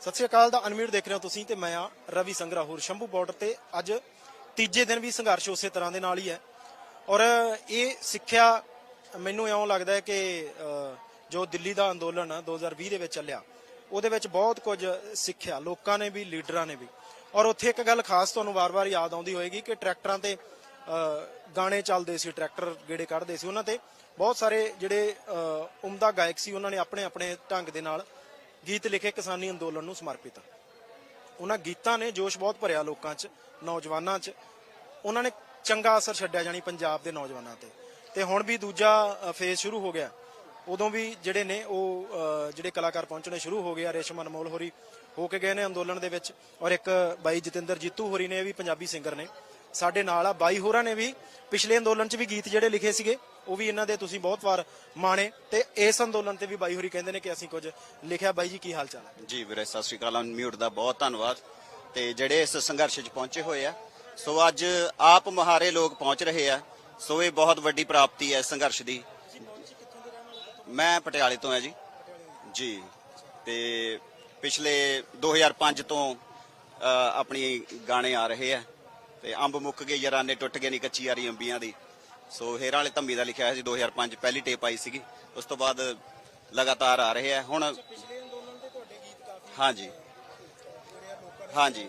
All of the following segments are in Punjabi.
ਸਤਿ ਸ਼੍ਰੀ ਅਕਾਲ ਦਾ ਅਨਮੀਰ ਦੇਖ ਰਹੇ ਹੋ ਤੁਸੀਂ ਤੇ ਮੈਂ ਆ ਰਵੀ ਸੰਗਰਾਹੂਰ ਸ਼ੰਭੂ ਬਾਰਡਰ ਤੇ ਅੱਜ ਤੀਜੇ ਦਿਨ ਵੀ ਸੰਘਰਸ਼ ਉਸੇ ਤਰ੍ਹਾਂ ਦੇ ਨਾਲ ਹੀ ਹੈ। ਔਰ ਇਹ ਸਿੱਖਿਆ ਮੈਨੂੰ ਇਉਂ ਲੱਗਦਾ ਹੈ ਕਿ ਜੋ ਦਿੱਲੀ ਦਾ ਅੰਦੋਲਨ 2020 ਦੇ ਵਿੱਚ ਚੱਲਿਆ, ਉਹਦੇ ਵਿੱਚ ਬਹੁਤ ਕੁਝ ਸਿੱਖਿਆ, ਲੋਕਾਂ ਨੇ ਵੀ, ਲੀਡਰਾਂ ਨੇ ਵੀ। ਔਰ ਉੱਥੇ ਇੱਕ ਗੱਲ ਖਾਸ ਤੁਹਾਨੂੰ ਵਾਰ-ਵਾਰ ਯਾਦ ਆਉਂਦੀ ਹੋਏਗੀ ਕਿ ਟਰੈਕਟਰਾਂ ਤੇ ਗਾਣੇ ਚੱਲਦੇ ਸੀ, ਟਰੈਕਟਰ ਗੇੜੇ ਕੱਢਦੇ ਸੀ ਉਹਨਾਂ ਤੇ। ਬਹੁਤ ਸਾਰੇ ਜਿਹੜੇ ਉਮਦਾ ਗਾਇਕ ਸੀ, ਉਹਨਾਂ ਨੇ ਆਪਣੇ ਆਪਣੇ ਢੰਗ ਦੇ ਨਾਲ ਗੀਤ ਲਿਖੇ ਕਿਸਾਨੀ ਅੰਦੋਲਨ ਨੂੰ ਸਮਰਪਿਤ। ਉਹਨਾਂ ਗੀਤਾਂ ਨੇ ਜੋਸ਼ ਬਹੁਤ ਭਰਿਆ ਲੋਕਾਂ 'ਚ, ਨੌਜਵਾਨਾਂ 'ਚ। ਉਹਨਾਂ ਨੇ ਚੰਗਾ ਅਸਰ ਛੱਡਿਆ ਜਾਣੀ ਪੰਜਾਬ ਦੇ ਨੌਜਵਾਨਾਂ ਤੇ। ਤੇ ਹੁਣ ਵੀ ਦੂਜਾ ਫੇਜ਼ ਸ਼ੁਰੂ ਹੋ ਗਿਆ। ਉਦੋਂ ਵੀ ਜਿਹੜੇ ਨੇ ਉਹ ਜਿਹੜੇ ਕਲਾਕਾਰ ਪਹੁੰਚਣੇ ਸ਼ੁਰੂ ਹੋ ਗਏ ਆ, ਰੇਸ਼ਮ ਅਨਮੋਲ ਹੋਰੀ ਹੋ ਕੇ ਗਏ ਨੇ ਅੰਦੋਲਨ ਦੇ ਵਿੱਚ। ਔਰ ਇੱਕ ਬਾਈ ਜਤਿੰਦਰ ਜੀਤੂ ਹੋਰੀ ਨੇ ਵੀ ਪੰਜਾਬੀ ਸਿੰਗਰ ਨੇ। ਸਾਡੇ ਨਾਲ ਆ ਬਾਈ ਹੋਰਾਂ ਨੇ ਵੀ ਪਿਛਲੇ ਅੰਦੋਲਨ 'ਚ ਵੀ ਗੀਤ ਜਿਹੜੇ ਲਿਖੇ ਸੀਗੇ। ਉਹ ਵੀ ਇਹਨਾਂ ਦੇ ਤੁਸੀਂ ਬਹੁਤ ਵਾਰ ਮਾਣੇ ਤੇ ਇਸ ਅੰਦੋਲਨ ਤੇ ਵੀ ਬਾਈ ਹੋਰੀ ਕਹਿੰਦੇ ਨੇ ਕਿ ਅਸੀਂ ਕੁਝ ਲਿਖਿਆ। ਬਾਈ ਜੀ, ਕੀ ਹਾਲ ਚਾਲ ਹੈ ਜੀ ਵੀਰੇ, ਸਤਿ ਸ਼੍ਰੀ ਅਕਾਲ। ਅਨਮਿਊਟ ਦਾ ਬਹੁਤ ਧੰਨਵਾਦ। ਤੇ ਜਿਹੜੇ ਇਸ ਸੰਘਰਸ਼ 'ਚ ਪਹੁੰਚੇ ਹੋਏ ਆ, ਸੋ ਅੱਜ ਆਪ ਮੁਹਾਰੇ ਲੋਕ ਪਹੁੰਚ ਰਹੇ ਆ। ਸੋ ਇਹ ਬਹੁਤ ਵੱਡੀ ਪ੍ਰਾਪਤੀ ਹੈ ਸੰਘਰਸ਼ ਦੀ। ਮੈਂ ਪਟਿਆਲੇ ਤੋਂ ਆ ਜੀ। ਜੀ, ਤੇ ਪਿਛਲੇ 2005 ਤੋਂ ਆਪਣੀ ਗਾਣੇ ਆ ਰਹੇ ਆ। ਤੇ ਅੰਬ ਮੁੱਕ ਗਏ, ਯਾਰਾਨੇ ਟੁੱਟ ਗਏ ਨਹੀਂ ਕੱਚੀ ਯਾਰੀ ਅੰਬੀਆਂ ਦੀ। ਸੋ ਹੇਰਾਂ ਵਾਲੇ ਧੰਮੀ ਦਾ ਲਿਖਿਆ ਹੋਇਆ ਸੀ 2005 ਪਹਿਲੀ ਟੇਪ ਆਈ ਸੀਗੀ। ਉਸ ਤੋਂ ਬਾਅਦ ਲਗਾਤਾਰ ਆ ਰਹੇ ਆ। ਹੁਣ ਪਿਛਲੇ ਅੰਦੋਲਨ ਤੇ ਤੁਹਾਡੇ ਗੀਤ ਕਾਫੀ ਹਾਂਜੀ। ਹਾਂਜੀ।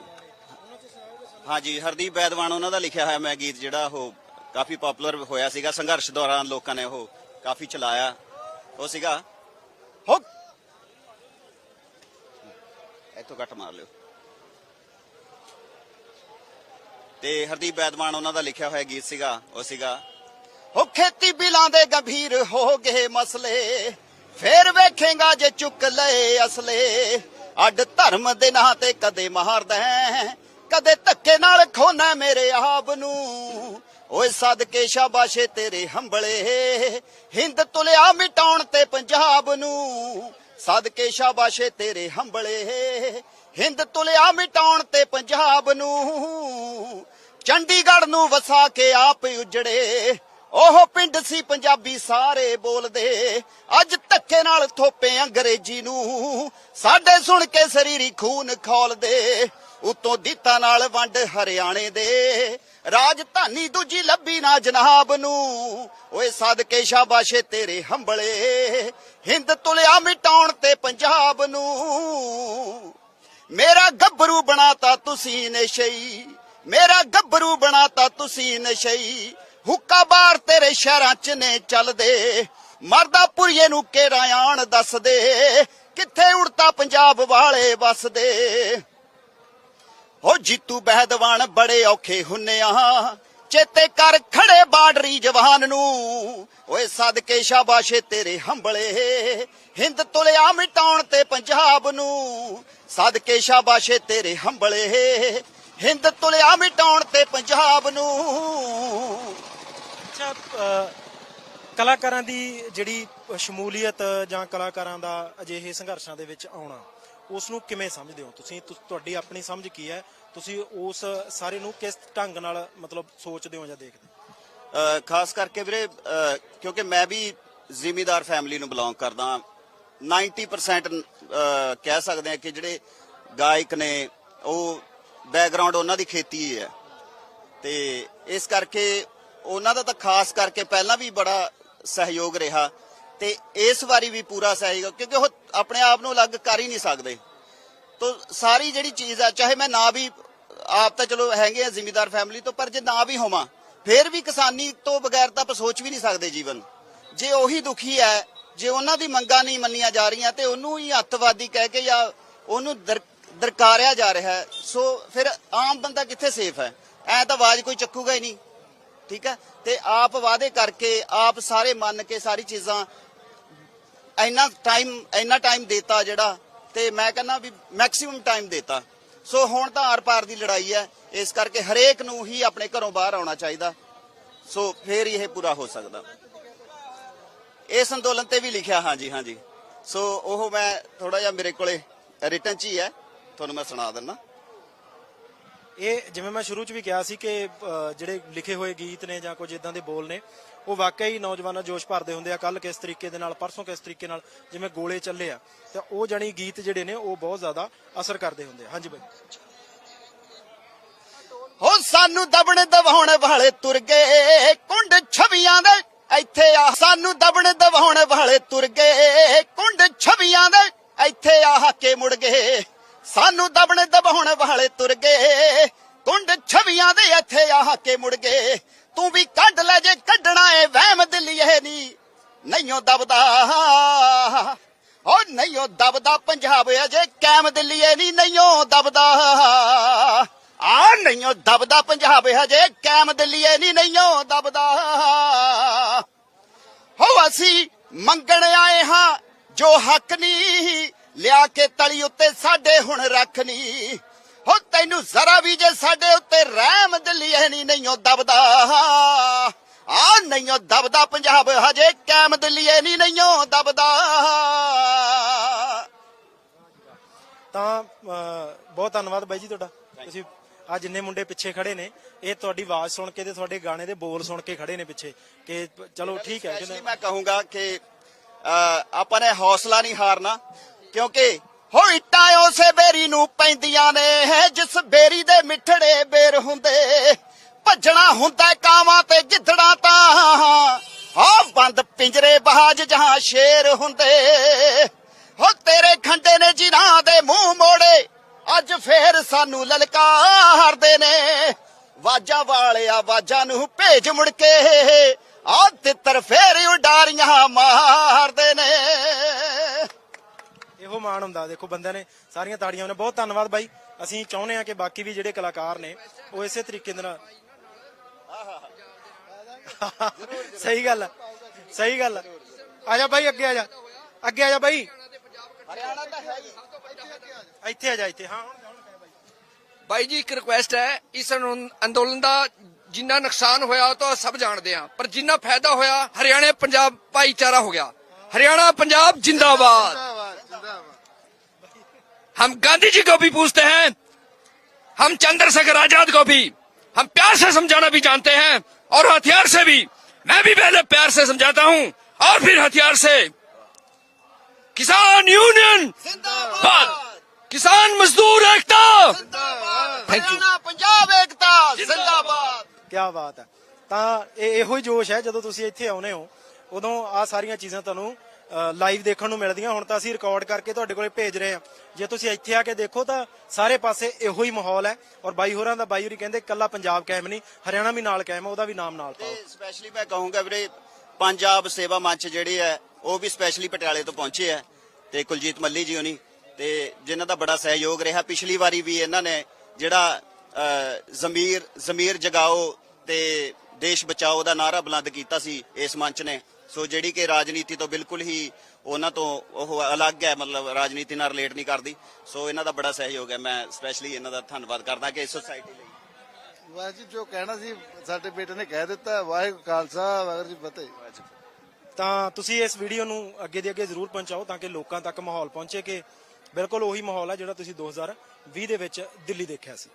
ਹਾਂਜੀ ਹਰਦੀਪ ਬੈਦਵਾਨ ਉਹਨਾਂ ਦਾ ਲਿਖਿਆ ਹੋਇਆ ਮੈਂ ਗੀਤ ਜਿਹੜਾ ਉਹ ਕਾਫੀ ਪਪੂਲਰ ਹੋਇਆ ਸੀਗਾ। ਸੰਘਰਸ਼ ਦੌਰਾਨ ਲੋਕਾਂ ਨੇ ਉਹ ਕਾਫੀ ਚਲਾਇਆ। ਉਹ ਸੀਗਾ ਹੋ ਇੱਥੋਂ ਕੱਟ ਮਾਰ ਲਿਓ। ਤੇ ਹਰਦੀਪ ਬੈਦਵਾਨ ਉਹਨਾਂ ਦਾ ਲਿਖਿਆ ਹੋਇਆ ਗੀਤ ਸੀਗਾ ਉਹ ਸੀਗਾ ਹੋ ਖੇਤੀ ਬਿਲਾਂ ਦੇ ਗੰਭੀਰ ਹੋ ਗਏ ਮਸਲੇ। ਫੇਰ ਵੇਖੇਗਾ ਜੇ ਚੁੱਕ ਲਏ ਅਸਲੇ। ਅੱਡ ਧਰਮ ਦੇ ਨਾਂ ਤੇ ਕਦੇ ਮਾਰਦਾ ਕਦੇ ਧੱਕੇ ਨਾਲ ਖੋਨਾ ਮੇਰੇ ਆਪ ਨੂੰ। ਓਏ ਸਦਕੇ ਸ਼ਾਬਾਸ਼ੇ ਤੇਰੇ ਹੰਬਲੇ, ਹਿੰਦ ਤੁਲਿਆ ਮਿਟਾਉਣ ਤੇ ਪੰਜਾਬ ਨੂੰ। ਸਦਕੇ ਸ਼ਾਬਾਸ਼ੇ ਤੇਰੇ ਹੰਬਲੇ, ਹਿੰਦ ਤੁਲਿਆ ਮਿਟਾਉਣ ਤੇ ਪੰਜਾਬ ਨੂੰ। ਚੰਡੀਗੜ੍ਹ ਨੂੰ ਵਸਾ ਕੇ ਆਪ ਉਜੜੇ ਉਹ ਪਿੰਡ ਸੀ ਪੰਜਾਬੀ ਸਾਰੇ ਬੋਲਦੇ। ਅੱਜ ਧੱਕੇ ਨਾਲ ਥੋਪੇ ਅੰਗਰੇਜ਼ੀ ਨੂੰ। ਸਾਡੇ ਸੁਣ ਕੇ ਸਰੀਰੀ ਖੂਨ ਖੋਲਦੇ। ਉਤੋਂ ਦਿੱਤਾ ਨਾਲ ਵੰਡ ਹਰਿਆਣੇ ਦੇ। ਰਾਜਧਾਨੀ ਦੂਜੀ ਲੱਭੀ ਨਾ ਜਨਾਬ ਨੂੰ। ਓਏ ਸਦਕੇ ਸ਼ਾਬਾਸ਼ੇ ਤੇਰੇ ਹੰਬਲੇ। ਹਿੰਦ ਤੁਲਿਆ ਮਿਟਾਉਣ ਤੇ ਪੰਜਾਬ ਨੂੰ। ਮੇਰਾ ਗੱਭਰੂ ਬਣਾਤਾ ਤੁਸੀਂ ਨਸ਼ਈ। ਮੇਰਾ ਗੱਭਰੂ ਬਣਾਤਾ ਤੁਸੀਂ ਨਸ਼ਈ। ਹੁੱਕਾ ਬਾਰ ਤੇਰੇ ਸ਼ਹਿਰਾਂ ਚ ਨੇ ਚੱਲਦੇ। ਮਰਦਾ ਪੁਰੀਏ ਨੂੰ ਕਿਹੜਾ ਆਣ ਦੱਸਦੇ? ਕਿੱਥੇ ਉੜਤਾ ਪੰਜਾਬ ਵਾਲੇ ਵਸਦੇ? ਹੋ ਜੀਤੂ ਬਹਿਦਵਾਨ ਬੜੇ ਔਖੇ ਹੁੰਨੇ ਆ। ਚੇਤੇ ਕਰ ਖੜੇ ਬਾਰਡਰੀ ਜਵਾਨ ਨੂੰ। ਓਏ ਸਦਕੇ ਸ਼ਾਬਾਸ਼ੇ ਤੇਰੇ ਹੰਬਲੇ। ਹਿੰਦ ਤੁਲਿਆ ਮਿਟਾਉਣ ਤੇ ਪੰਜਾਬ ਨੂੰ। ਸਦਕੇ ਸ਼ਾਬਾਸ਼ੇ ਤੇਰੇ ਹੰਬਲੇ। ਹਿੰਦ ਤੁਲਿਆ ਮਿਟਾਉਣ ਤੇ ਪੰਜਾਬ ਨੂੰ। ਅੱਛਾ ਕਲਾਕਾਰਾਂ ਦੀ ਜਿਹੜੀ ਸ਼ਮੂਲੀਅਤ ਜਾਂ ਕਲਾਕਾਰਾਂ ਦਾ ਅਜਿਹੇ ਸੰਘਰਸ਼ਾਂ ਦੇ ਵਿੱਚ ਆਉਣਾ ਉਸ ਨੂੰ ਕਿਵੇਂ ਸਮਝਦੇ ਹੋ ਤੁਸੀਂ? ਤੁ- ਤੁਹਾਡੀ ਆਪਣੀ ਸਮਝ ਕੀ ਹੈ? ਤੁਸੀਂ ਉਸ ਸਾਰੇ ਨੂੰ ਕਿਸ ਢੰਗ ਨਾਲ ਮਤਲਬ ਸੋਚਦੇ ਹੋ ਜਾਂ ਦੇਖਦੇ ਹੋ? ਅ, ਖਾਸ ਕਰਕੇ ਵੀਰੇ ਅ, ਕਿਉਂਕਿ ਮੈਂ ਵੀ ਜ਼ਿਮੀਦਾਰ ਫੈਮਿਲੀ ਨੂੰ ਬਿਲੋਂਗ ਕਰਦਾ 90% ਅ, ਕਹਿ ਸਕਦੇ ਆ ਕਿ ਜਿਹੜੇ ਗਾਇਕ ਨੇ ਉਹ ਬੈਕਗ੍ਰਾਉਂਡ ਉਹਨਾਂ ਦੀ ਖੇਤੀ ਹੀ ਹੈ। ਤੇ ਇਸ ਕਰਕੇ ਉਹਨਾਂ ਦਾ ਤਾਂ ਖਾਸ ਕਰਕੇ ਪਹਿਲਾਂ ਵੀ ਬੜਾ ਸਹਿਯੋਗ ਰਿਹਾ ਤੇ ਇਸ ਵਾਰੀ ਵੀ ਪੂਰਾ ਸਹਿਯੋਗ, ਕਿਉਂਕਿ ਉਹ ਆਪਣੇ ਆਪ ਨੂੰ ਅਲੱਗ ਕਰ ਹੀ ਨਹੀਂ ਸਕਦੇ। ਤੋ ਸਾਰੀ ਜਿਹੜੀ ਚੀਜ਼ ਆ, ਚਾਹੇ ਮੈਂ ਨਾ ਵੀ, ਆਪ ਤਾਂ ਚਲੋ ਹੈਗੇ ਆ ਜ਼ਿਮੀਦਾਰ ਫੈਮਿਲੀ ਤੋਂ, ਪਰ ਜੇ ਨਾ ਵੀ ਹੋਵਾਂ, ਫੇਰ ਵੀ ਕਿਸਾਨੀ ਤੋਂ ਬਗੈਰ ਤਾਂ ਆਪਾਂ ਸੋਚ ਵੀ ਨਹੀਂ ਸਕਦੇ ਜੀਵਨ। ਜੇ ਉਹੀ ਦੁਖੀ ਹੈ, ਜੇ ਉਹਨਾਂ ਦੀ ਮੰਗਾਂ ਨਹੀਂ ਮੰਨੀਆਂ ਜਾ ਰਹੀਆਂ, ਤੇ ਉਹਨੂੰ ਹੀ ਅੱਤਵਾਦੀ ਕਹਿ ਕੇ ਜਾਂ ਉਹਨੂੰ ਦਰਕਾਰਿਆ ਜਾ ਰਿਹਾ ਸੋ ਫਿਰ ਆਮ ਬੰਦਾ ਕਿੱਥੇ ਸੇਫ ਹੈ? ਐ ਤਾਂ ਆਵਾਜ਼ ਕੋਈ ਚੱਕੂਗਾ ਹੀ ਨਹੀਂ। ਠੀਕ ਹੈ? ਤੇ ਆਪ ਵਾਅਦੇ ਕਰਕੇ, ਆਪ ਸਾਰੇ ਮੰਨ ਕੇ ਸਾਰੀ ਚੀਜ਼ਾਂ ਇੰਨਾ ਟਾਈਮ ਇੰਨਾ ਟਾਈਮ ਦਿੱਤਾ ਜਿਹੜਾ, ਤੇ ਮੈਂ ਕਹਿੰਦਾ ਵੀ ਮੈਕਸਿਮਮ ਟਾਈਮ ਦਿੱਤਾ। ਸੋ ਹੁਣ ਤਾਂ ਆਰ ਪਾਰ ਦੀ ਲੜਾਈ ਹੈ, ਇਸ ਕਰਕੇ ਹਰੇਕ ਨੂੰ ਹੀ ਆਪਣੇ ਘਰੋਂ ਬਾਹਰ ਆਉਣਾ ਚਾਹੀਦਾ। ਸੋ ਫੇਰ ਇਹ ਪੂਰਾ ਹੋ ਸਕਦਾ। ਇਸ ਅੰਦੋਲਨ ਤੇ ਵੀ ਲਿਖਿਆ, ਹਾਂਜੀ ਹਾਂਜੀ। ਸੋ ਉਹ ਮੈਂ ਥੋੜਾ ਜਿਹਾ ਮੇਰੇ ਕੋਲੇ ਰਿਟਨ ਚ ਹੀ ਹੈ, ਤੁਹਾਨੂੰ ਮੈਂ ਸੁਣਾ ਦਿੰਦਾ। ਇਹ ਜਿਵੇਂ ਮੈਂ ਸ਼ੁਰੂ 'ਚ ਵੀ ਕਿਹਾ ਸੀ ਕਿ ਜਿਹੜੇ ਲਿਖੇ ਹੋਏ ਗੀਤ ਨੇ ਜਾਂ ਕੁਝ ਇਦਾਂ ਦੇ ਬੋਲ ਨੇ, ਉਹ ਵਾਕਈ ਨੌਜਵਾਨਾਂ ਜੋਸ਼ ਭਰਦੇ ਹੁੰਦੇ ਆ। ਕੱਲ ਕਿਸ ਤਰੀਕੇ ਦੇ ਨਾਲ, ਪਰਸੋਂ ਕਿਸ ਤਰੀਕੇ ਨਾਲ ਜਿਵੇਂ ਗੋਲੇ ਚੱਲੇ ਆ, ਤੇ ਉਹ ਜਾਨੀ ਗੀਤ ਜਿਹੜੇ ਨੇ, ਉਹ ਬਹੁਤ ਜ਼ਿਆਦਾ ਅਸਰ ਕਰਦੇ ਹੁੰਦੇ ਆ। ਹਾਂਜੀ ਬਾਈ। ਹੋ ਸਾਨੂੰ ਦਬਣ ਦਵਾਉਣ ਵਾਲੇ ਤੁਰ ਗਏ ਕੁੰਡ ਛਵੀਆਂ ਦੇ ਇੱਥੇ ਆ। ਸਾਨੂੰ ਦਬਣ ਦਵਾਉਣ ਵਾਲੇ ਤੁਰ ਗਏ ਕੁੰਡ ਛਵੀਆਂ ਦੇ ਇੱਥੇ ਆ ਕੇ ਮੁੜ ਗਏ। ਸਾਨੂੰ ਦਬਣ ਦਬਾਉਣ ਵਾਲੇ ਤੁਰ ਗਏ। ਕੁੰਡ ਛਵੀਆਂ ਦੇ ਇੱਥੇ ਆ ਕੇ ਮੁੜ ਗਏ। ਤੂੰ ਵੀ ਕੱਢ ਲੈ ਜੇ ਕੱਢਣਾ ਏ, ਵਹਿਮ ਦਿਲੀਏ ਨੀ। ਨਹੀਂਓ ਦਬਦਾ। ਓ ਨਹੀਂਓ ਦਬਦਾ ਪੰਜਾਬ, ਅਜੇ ਕੈਮ ਦਿਲੀਏ ਨੀ, ਨਹੀਂਓ ਦਬਦਾ। ਆ ਨਹੀਂਓ ਦਬਦਾ ਪੰਜਾਬ ਹਜੇ ਕੈਮ ਦਿੱਲੀਏ ਨੀ, ਨਹੀਂਓ ਦਬਦਾ। ਹੋ ਅਸੀਂ ਮੰਗਣ ਆਏ ਹਾਂ, ਜੋ ਹੱਕ ਨਹੀਂ ਲਿਆ ਕੇ ਤਲੀ ਉੱਤੇ ਸਾਡੇ ਹੁਣ ਰੱਖ ਨਹੀਂ ਹੋ ਤੈਨੂੰ ਜ਼ਰਾ ਵੀ ਜੇ ਸਾਡੇ ਉੱਤੇ ਰਹਿਮ ਦਿਲੀਏ ਨੀ ਨਹੀਂਓ ਦਬਦਾ। ਆ ਨਹੀਂਓ ਦਬਦਾ ਪੰਜਾਬ ਹਜੇ ਕੈਮ ਦਿਲੀਏ ਨੀ ਨਹੀਂਓ ਦਬਦਾ। ਤਾਂ ਬਹੁਤ ਧੰਨਵਾਦ ਬਾਈ ਜੀ ਤੁਹਾਡਾ। ਤੁਸੀਂ ਆ ਜਿੰਨੇ ਮੁੰਡੇ ਪਿੱਛੇ ਖੜੇ ਨੇ ਇਹ ਤੁਹਾਡੀ ਆਵਾਜ਼ ਸੁਣ ਕੇ ਤੇ ਤੁਹਾਡੇ ਗਾਣੇ ਦੇ ਬੋਲ ਸੁਣ ਕੇ ਖੜੇ ਨੇ ਪਿੱਛੇ। ਕਿ ਚਲੋ ਠੀਕ ਹੈ ਮੈਂ ਕਹੂੰਗਾ ਕਿ ਅਹ, ਆਪਾਂ ਨੇ ਹੌਸਲਾ ਨਹੀਂ ਹਾਰਨਾ। ਕਿਉਂਕਿ ਹੋ ਇੱਟਾਂ ਉਸੇ ਬੇਰੀ ਨੂੰ ਪੈਂਦੀਆਂ ਨੇ, ਜਿਸ ਬੇਰੀ ਦੇ ਮਿੱਠੜੇ ਬੇਰ ਹੁੰਦੇ। ਭੱਜਣਾ ਹੁੰਦਾ ਕਾਵਾਂ ਤੇ ਗਿੱਦੜਾਂ ਤਾਂ ਹੋ ਬੰਦ ਪਿੰਜਰੇ ਬਾਜ ਜਹਾਂ ਸ਼ੇਰ ਹੁੰਦੇ। ਹੋ ਤੇਰੇ ਖੰਡੇ ਨੇ ਜਿਨ੍ਹਾਂ ਦੇ ਮੂੰਹ ਮੋੜੇ, ਅੱਜ ਫੇਰ ਸਾਨੂੰ ਲਲਕਾਰਦੇ ਨੇ। ਵਾਜਾਂ ਵਾਲਿਆ ਵਾਜਾਂ ਨੂੰ ਭੇਜ ਮੁੜ ਕੇ ਆ ਤਿੱਤਰ ਫੇਰ ਉਡਾਰੀਆਂ ਮਾਰਦੇ ਨੇ। ਮਾਣ ਹੁੰਦਾ। ਦੇਖੋ ਬੰਦਿਆਂ ਨੇ ਸਾਰੀਆਂ ਤਾੜੀਆਂ ਉਹਨੇ ਬਹੁਤ ਧੰਨਵਾਦ ਬਾਈ। ਅਸੀਂ ਚਾਹੁੰਦੇ ਆ ਕਿ ਬਾਕੀ ਵੀ ਜਿਹੜੇ ਕਲਾਕਾਰ ਨੇ ਉਹ ਇਸੇ ਤਰੀਕੇ ਦੇ ਨਾਲ ਸਹੀ ਗੱਲ ਸਹੀ ਗੱਲ ਆ। ਜਾ ਬਾਈ ਅੱਗੇ ਆ ਜਾ। ਅੱਗੇ ਆ ਜਾ ਬਾਈ। ਇੱਥੇ ਆ ਜਾ ਇੱਥੇ। ਹਾਂ ਬਾਈ। ਜੀ ਇੱਕ ਰਿਕੁਐਸਟ ਹੈ। ਇਸ ਅੰਦੋਲਨ ਦਾ ਜਿੰਨਾ ਨੁਕਸਾਨ ਹੋਇਆ ਤਾਂ ਸਭ ਜਾਣਦੇ ਆ ਪਰ ਜਿੰਨਾ ਫਾਇਦਾ ਹੋਇਆ ਹਰਿਆਣਾ ਪੰਜਾਬ ਭਾਈਚਾਰਾ ਹੋ ਗਿਆ। ਹਰਿਆਣਾ ਪੰਜਾਬ ਜਿੰਦਾਬਾਦ। हम गांधी जी को भी पूछते हैं हम चंद्रशेखर आजाद को भी हम प्यार से समझाना भी जानते हैं और हथियार से भी मैं भी पहले प्यार से समझाता हूं और फिर हथियार से किसान यूनियन ਜ਼ਿੰਦਾਬਾਦ किसान मजदूर एकता ਜ਼ਿੰਦਾਬਾਦ Thank you. ਹਰਿਆਣਾ ਪੰਜਾਬ ਏਕਤਾ ਜ਼ਿੰਦਾਬਾਦ ਕੀ ਬਾਤ ਹੈ ਤਾਂ ਇਹ ਇਹੋ ਹੀ ਜੋਸ਼ ਹੈ ਜਦੋਂ ਤੁਸੀਂ ਇੱਥੇ ਆਉਨੇ ਹੋ ਉਦੋਂ ਆ ਸਾਰੀਆਂ ਚੀਜ਼ਾਂ ਤੁਹਾਨੂੰ ਲਾਈਵ ਦੇਖਣ ਨੂੰ ਮਿਲਦੀਆਂ। ਹੁਣ ਤਾਂ ਅਸੀਂ ਰਿਕਾਰਡ ਕਰਕੇ ਤੁਹਾਡੇ ਕੋਲੇ ਭੇਜ ਰਹੇ ਹਾਂ। ਜੇ ਤੁਸੀਂ ਇੱਥੇ ਆ ਕੇ ਦੇਖੋ ਤਾਂ ਸਾਰੇ ਪਾਸੇ ਇਹੋ ਹੀ ਮਾਹੌਲ ਹੈ। ਔਰ ਬਾਈ ਹੋਰਾਂ ਦਾ ਬਾਈ ਹੋਰੀ ਕਹਿੰਦੇ ਕੱਲਾ ਪੰਜਾਬ ਕਾਇਮ ਨਹੀਂ ਹਰਿਆਣਾ ਵੀ ਨਾਲ ਕਾਇਮ ਹੈ ਉਹਦਾ ਵੀ ਨਾਮ ਨਾਲ ਪਾਓ। ਸਪੈਸ਼ਲੀ ਮੈਂ ਕਹੂੰਗਾ ਵੀਰੇ ਪੰਜਾਬ ਸੇਵਾ ਮੰਚ ਜਿਹੜੇ ਹੈ ਉਹ ਵੀ ਸਪੈਸ਼ਲੀ ਪਟਿਆਲੇ ਤੋਂ ਪਹੁੰਚੇ ਹੈ। ਤੇ ਕੁਲਜੀਤ ਮੱਲੀ ਜੀ ਹੋਣੀ ਤੇ ਜਿਨ੍ਹਾਂ ਦਾ ਬੜਾ ਸਹਿਯੋਗ ਰਿਹਾ ਪਿਛਲੀ ਵਾਰੀ ਵੀ ਇਹਨਾਂ ਨੇ ਜਿਹੜਾ ਅਹ, ਜ਼ਮੀਰ ਜ਼ਮੀਰ ਜਗਾਓ ਤੇ ਦੇਸ਼ ਬਚਾਓ ਦਾ ਨਾਰਾ ਬੁਲੰਦ ਕੀਤਾ ਸੀ ਇਸ ਮੰਚ ਨੇ। ਸੋ ਜਿਹੜੀ ਕਿ ਰਾਜਨੀਤੀ ਤੋਂ ਬਿਲਕੁਲ ਹੀ ਉਹਨਾਂ ਤੋਂ ਉਹ ਅਲੱਗ ਹੈ ਮਤਲਬ ਰਾਜਨੀਤੀ ਨਾਲ ਰਿਲੇਟ ਨਹੀਂ ਕਰਦੀ। ਸੋ ਇਹਨਾਂ ਦਾ ਬੜਾ ਸਹਿਯੋਗ ਹੈ। ਮੈਂ ਸਪੈਸ਼ਲੀ ਇਹਨਾਂ ਦਾ ਧੰਨਵਾਦ ਕਰਦਾ ਕਿ ਸੋਸਾਇਟੀ ਲਈ। ਵਾਹ ਜੀ ਜੋ ਕਹਿਣਾ ਸੀ ਸਾਡੇ ਬੇਟੇ ਨੇ ਕਹਿ ਦਿੱਤਾ ਵਾਹਿਗੁਰੂ ਖਾਲਸਾ ਵਾਹਿਗੁਰੂ ਜੀ ਫਤਿਹ। ਤਾਂ ਤੁਸੀਂ ਇਸ ਵੀਡੀਓ ਨੂੰ ਅੱਗੇ ਦੇ ਅੱਗੇ ਜ਼ਰੂਰ ਪਹੁੰਚਾਓ ਤਾਂ ਕਿ ਲੋਕਾਂ ਤੱਕ ਮਾਹੌਲ ਪਹੁੰਚੇ ਕਿ ਬਿਲਕੁਲ ਉਹੀ ਮਾਹੌਲ ਹੈ ਜਿਹੜਾ ਤੁਸੀਂ 2020 ਦੇ ਵਿੱਚ ਦਿੱਲੀ ਦੇਖਿਆ ਸੀ।